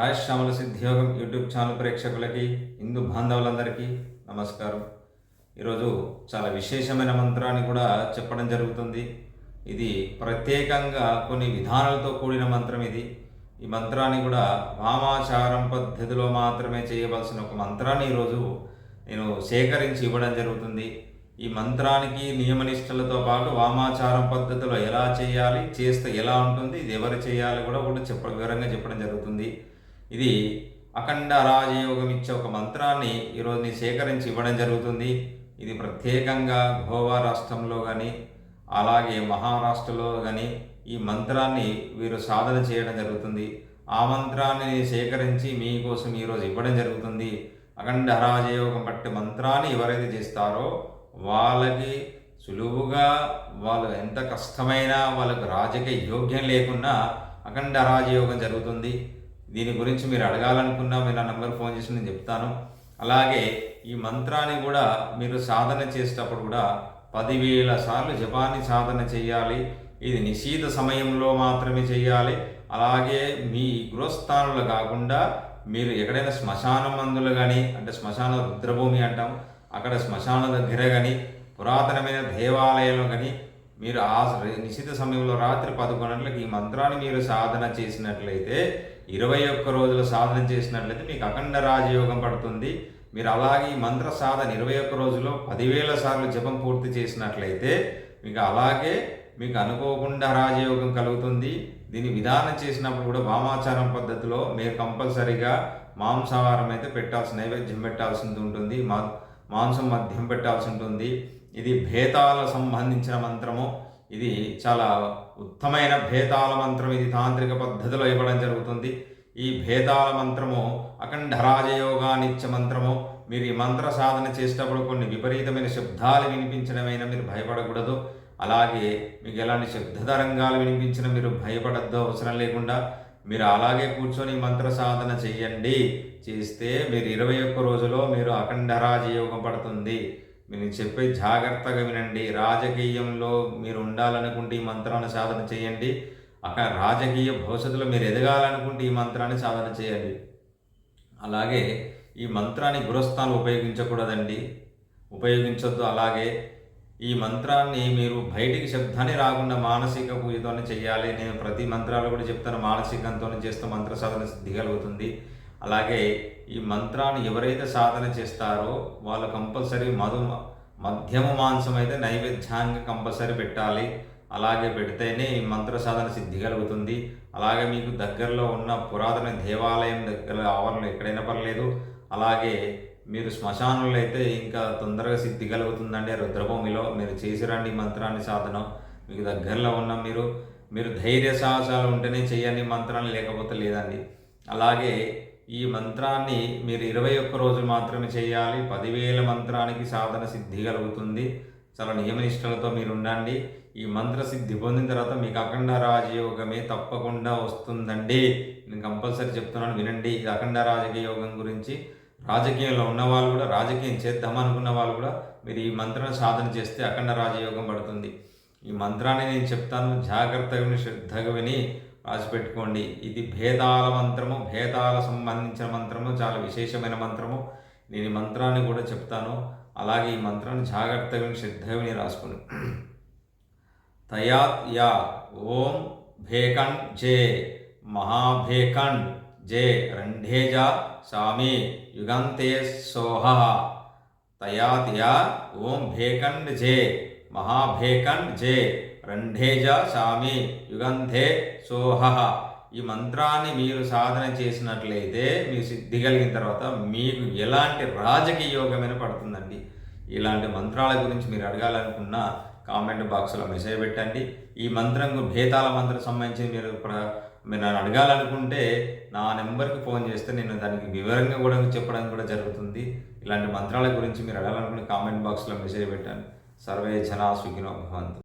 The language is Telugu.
రాయశ్యామల సిద్ధియోగం యూట్యూబ్ ఛానల్ ప్రేక్షకులకి హిందూ బాంధవులందరికీ నమస్కారం. ఈరోజు చాలా విశేషమైన మంత్రాన్ని కూడా చెప్పడం జరుగుతుంది. ఇది ప్రత్యేకంగా కొన్ని విధానాలతో కూడిన మంత్రం ఇది. ఈ మంత్రాన్ని కూడా వామాచారం పద్ధతిలో మాత్రమే చేయవలసిన ఒక మంత్రాన్ని ఈరోజు నేను సేకరించి ఇవ్వడం జరుగుతుంది. ఈ మంత్రానికి నియమనిష్టలతో పాటు వామాచారం పద్ధతిలో ఎలా చేయాలి చేస్తే ఎలా ఉంటుంది ఇది ఎవరు చేయాలి కూడా కూడా చెప్ప వివరంగా చెప్పడం జరుగుతుంది. ఇది అఖండ రాజయోగం ఇచ్చే ఒక మంత్రాన్ని ఈరోజు నేను సేకరించి ఇవ్వడం జరుగుతుంది. ఇది ప్రత్యేకంగా గోవా రాష్ట్రంలో కానీ అలాగే మహారాష్ట్రలో కానీ ఈ మంత్రాన్ని వీరు సాధన చేయడం జరుగుతుంది. ఆ మంత్రాన్ని సేకరించి మీకోసం ఈరోజు ఇవ్వడం జరుగుతుంది. అఖండ రాజయోగం పట్టే మంత్రాన్ని ఎవరైతే చేస్తారో వాళ్ళకి సులువుగా వాళ్ళు ఎంత కష్టమైనా వాళ్ళకు రాజకీయ యోగ్యం లేకున్నా అఖండ రాజయోగం జరుగుతుంది. దీని గురించి మీరు అడగాలనుకున్నా మీరు నా నెంబర్ ఫోన్ చేసి నేను చెప్తాను. అలాగే ఈ మంత్రాన్ని కూడా మీరు సాధన చేసేటప్పుడు కూడా పదివేల సార్లు జపాన్ని సాధన చేయాలి. ఇది నిశీత సమయంలో మాత్రమే చేయాలి. అలాగే మీ గృహస్థానంలో కాకుండా మీరు ఎక్కడైనా శ్మశాన మందులు కానీ అంటే శ్మశాన రుద్రభూమి అంటాం అక్కడ శ్మశాన దగ్గర కానీ పురాతనమైన దేవాలయంలో కానీ మీరు ఆ నిశ్చిత సమయంలో రాత్రి పదకొండు గంటలకు ఈ మంత్రాన్ని మీరు సాధన చేసినట్లయితే ఇరవై ఒక్క రోజులు సాధన చేసినట్లయితే మీకు అఖండ రాజయోగం పడుతుంది. మీరు అలాగే ఈ మంత్ర సాధన ఇరవై ఒక్క రోజుల్లో పదివేల సార్లు జపం పూర్తి చేసినట్లయితే మీకు అలాగే మీకు అనుకోకుండా రాజయోగం కలుగుతుంది. దీన్ని విధానం చేసినప్పుడు కూడా వామాచారం పద్ధతిలో మీరు కంపల్సరీగా మాంసాహారం అయితే పెట్టాల్సిన నైవేద్యం పెట్టాల్సి ఉంటుంది. మా మాంసం మద్యం పెట్టాల్సి ఉంటుంది. ఇది భేతాల సంబంధించిన మంత్రము. ఇది చాలా ఉత్తమైన భేతాల మంత్రం ఇది తాంత్రిక పద్ధతిలో ఇవ్వడం జరుగుతుంది. ఈ భేతాల మంత్రము అఖండ రాజయోగానిత్య మంత్రము మీరు ఈ మంత్ర సాధన చేసేటప్పుడు కొన్ని విపరీతమైన శబ్దాలు వినిపించడమైనా మీరు భయపడకూడదు. అలాగే మీకు ఎలాంటి శబ్ద తరంగాలు వినిపించిన మీరు భయపడద్దు అవసరం లేకుండా. మీరు అలాగే కూర్చొని మంత్ర సాధన చేయండి చేస్తే మీరు ఇరవై ఒక్క రోజులో మీరు అఖండ రాజయోగం పడుతుంది. నేను చెప్పే జాగ్రత్తగా వినండి. రాజకీయంలో మీరు ఉండాలనుకుంటే ఈ మంత్రాన్ని సాధన చేయండి. అక్కడ రాజకీయ భవిష్యత్తులో మీరు ఎదగాలనుకుంటే ఈ మంత్రాన్ని సాధన చేయండి. అలాగే ఈ మంత్రాన్ని గురస్థానం ఉపయోగించకూడదండి. ఉపయోగించొద్దు. అలాగే ఈ మంత్రాన్ని మీరు బయటికి శబ్దాన్ని రాకుండా మానసిక పూజతోనే చేయాలి. నేను ప్రతి మంత్రాలు కూడా చెప్తాను మానసికంతోనే చేస్తే మంత్ర సాధన దిగలుగుతుంది. అలాగే ఈ మంత్రాన్ని ఎవరైతే సాధన చేస్తారో వాళ్ళు కంపల్సరీ మధు మధ్యమ మాంసం అయితే నైవేద్యాంగా కంపల్సరీ పెట్టాలి. అలాగే పెడితేనే ఈ మంత్ర సాధన సిద్ధి కలుగుతుంది. అలాగే మీకు దగ్గరలో ఉన్న పురాతన దేవాలయం దగ్గర ఆవరణలు ఎక్కడైనా పర్లేదు. అలాగే మీరు శ్మశానంలో అయితే ఇంకా తొందరగా సిద్ధి కలుగుతుందండి. రుద్రభూమిలో మీరు చేసిరండి మంత్రాన్ని సాధనం. మీకు దగ్గరలో ఉన్న మీరు మీరు ధైర్య సాహసాలు ఉంటేనే చేయండి మంత్రాన్ని లేకపోతే లేదండి. అలాగే ఈ మంత్రాన్ని మీరు ఇరవై ఒక్క రోజులు మాత్రమే చేయాలి. పదివేల మంత్రానికి సాధన సిద్ధి కలుగుతుంది. చాలా నియమనిష్టలతో మీరు ఉండండి. ఈ మంత్ర సిద్ధి పొందిన తర్వాత మీకు అఖండ రాజయోగమే తప్పకుండా వస్తుందండి. నేను కంపల్సరీ చెప్తున్నాను వినండి. ఇది అఖండ రాజకీయ యోగం గురించి. రాజకీయంలో ఉన్న వాళ్ళు కూడా రాజకీయం చేద్దామనుకున్న వాళ్ళు కూడా మీరు ఈ మంత్రాన్ని సాధన చేస్తే అఖండ రాజయోగం పడుతుంది. ఈ మంత్రాన్ని నేను చెప్తాను జాగ్రత్తగా శ్రద్ధగా విని రాసిపెట్టుకోండి. ఇది భేదాల మంత్రము భేదాల సంబంధించిన మంత్రము చాలా విశేషమైన మంత్రము. నేను ఈ మంత్రాన్ని కూడా చెప్తాను. అలాగే ఈ మంత్రాన్ని జాగ్రత్తగా శ్రద్ధగా రాసుకుని తయాత్ యా ఓం భేకండ్ జే మహాభేకండ్ జే రంఢేజ సామి యుగంతే సోహ. తయాత్ యా ఓం భేకండ్ జే మహాభేకండ్ జే రంఢేజ సామి యుగంధే సోహ. ఈ మంత్రాన్ని మీరు సాధన చేసినట్లయితే మీ సిద్ధి కలిగిన తర్వాత మీకు ఎలాంటి రాజకీయ యోగమైన పడుతుందండి. ఇలాంటి మంత్రాల గురించి మీరు అడగాలనుకున్న కామెంట్ బాక్స్లో మెసేజ్ పెట్టండి. ఈ మంత్రం భేతాల మంత్రం సంబంధించి మీరు మీరు నన్ను అడగాలనుకుంటే నా నెంబర్కి ఫోన్ చేస్తే నేను దానికి వివరంగా కూడా చెప్పడం కూడా జరుగుతుంది. ఇలాంటి మంత్రాల గురించి మీరు అడగాలనుకుంటే కామెంట్ బాక్స్లో మెసేజ్ పెట్టండి. సర్వే జనా సుఖినో భవంతు.